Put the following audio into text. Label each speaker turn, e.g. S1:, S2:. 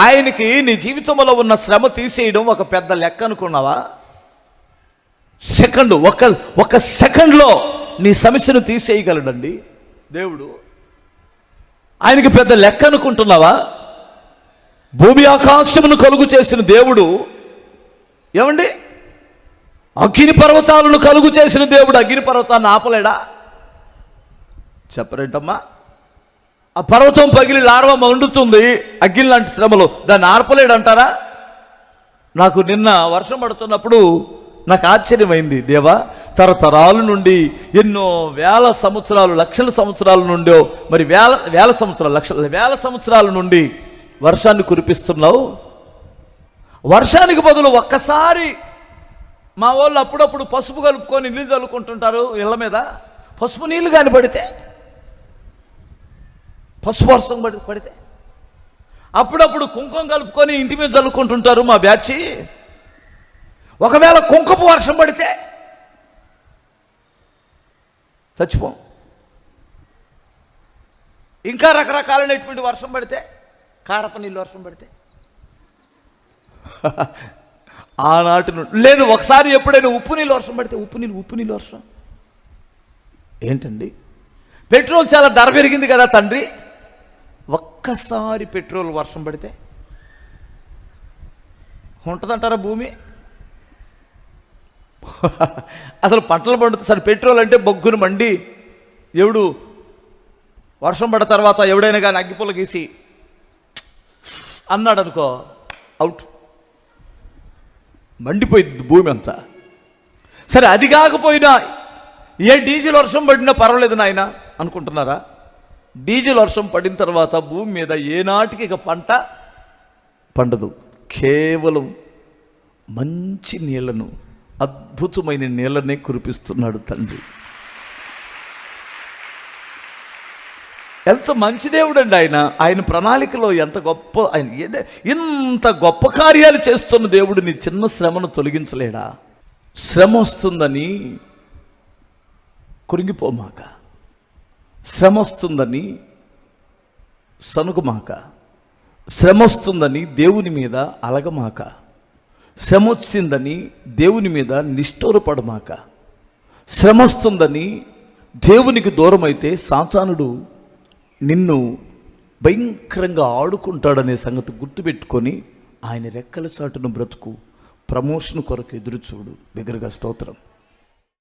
S1: ఆయనకి నీ జీవితంలో ఉన్న శ్రమ తీసేయడం ఒక పెద్ద లెక్క అనుకున్నావా? సెకండ్ ఒక ఒక సెకండ్లో నీ సమస్యను తీసేయగలడండి. దేవుడు ఆయనకి పెద్ద లెక్క అనుకుంటున్నావా? భూమి ఆకాశమును కలుగు చేసిన దేవుడు ఏమండి? అగ్ని పర్వతాలను కలుగు చేసిన దేవుడు అగ్ని పర్వతాన్ని ఆపలేడా? చెప్పరేంటమ్మా? ఆ పర్వతం పగిలి లార్వ మండుతుంది. అగ్గిల్ లాంటి శ్రమలు. దాన్ని ఆర్పలేడంటారా? నాకు నిన్న వర్షం పడుతున్నప్పుడు నాకు ఆశ్చర్యమైంది దేవా. తరతరాల నుండి ఎన్నో వేల సంవత్సరాలు లక్షల సంవత్సరాల నుండో మరి వేల వేల సంవత్సరాలు లక్షల వేల సంవత్సరాల నుండి వర్షాన్ని కురిపిస్తున్నావు. వర్షానికి బదులు ఒక్కసారి మా వాళ్ళు అప్పుడప్పుడు పసుపు కలుపుకొని నీళ్ళు చల్లుకుంటుంటారు ఇళ్ళ మీద. పసుపు నీళ్ళు కానిపడితే పడితే పసుపు వర్షం పడి పడితే? అప్పుడప్పుడు కుంకుమ కలుపుకొని ఇంటి మీద చల్లుకుంటుంటారు మా బ్యాచి. ఒకవేళ కుంకుమ వర్షం పడితే? చచ్చిపోం. ఇంకా రకరకాలైనటువంటి వర్షం పడితే? కారప నీళ్ళు వర్షం పడితే? ఆనాటి నుండి లేదు ఒకసారి ఎప్పుడైనా ఉప్పు నీళ్ళు వర్షం పడితే ఉప్పు నీళ్ళు ఉప్పు నీళ్ళు వర్షం? ఏంటండి? పెట్రోల్ చాలా ధర పెరిగింది కదా తండ్రి. ఒక్కసారి పెట్రోల్ వర్షం పడితే ఉంటుందంటారా భూమి? అసలు పంటలు పండుతుంది సరే పెట్రోల్ అంటే బొగ్గును మండి ఎవడు వర్షం పడ్డ తర్వాత ఎవడైనా కానీ అగ్గిపుల్ల గీసి అన్నాడు అనుకో అవుట్. మండిపోయింది భూమి అంతా. సరే అది కాకపోయినా ఏ డీజిల్ వర్షం పడినా పర్వాలేదు నాయన అనుకుంటున్నారా? డీజిల్ వర్షం పడిన తర్వాత భూమి మీద ఏనాటికి ఇక పంట పండదు. కేవలం మంచి నీళ్ళను అద్భుతమైన నీళ్ళనే కురిపిస్తున్నాడు తండ్రి. ఎంత మంచి దేవుడండి ఆయన. ఆయన ప్రణాళికలో ఎంత గొప్ప ఆయన ఏదే ఇంత గొప్ప కార్యాలు చేస్తున్న దేవుడు నీ చిన్న శ్రమను తొలగించలేడా? శ్రమ వస్తుందని కురింగిపోమాక. శ్రమ వస్తుందని సనుగుమాక. శ్రమ వస్తుందని దేవుని మీద అలగమాక. శ్రమ వచ్చిందని దేవుని మీద నిష్ఠూరపడమాక. శ్రమ వస్తుందని దేవునికి దూరమైతే సాతానుడు నిన్ను భయంకరంగా ఆడుకుంటాడనే సంగతి గుర్తుపెట్టుకొని ఆయన రెక్కల చాటును బ్రతుకు ప్రమోషన్ కొరకు ఎదురుచూడు. బిగ్గరగా స్తోత్రం.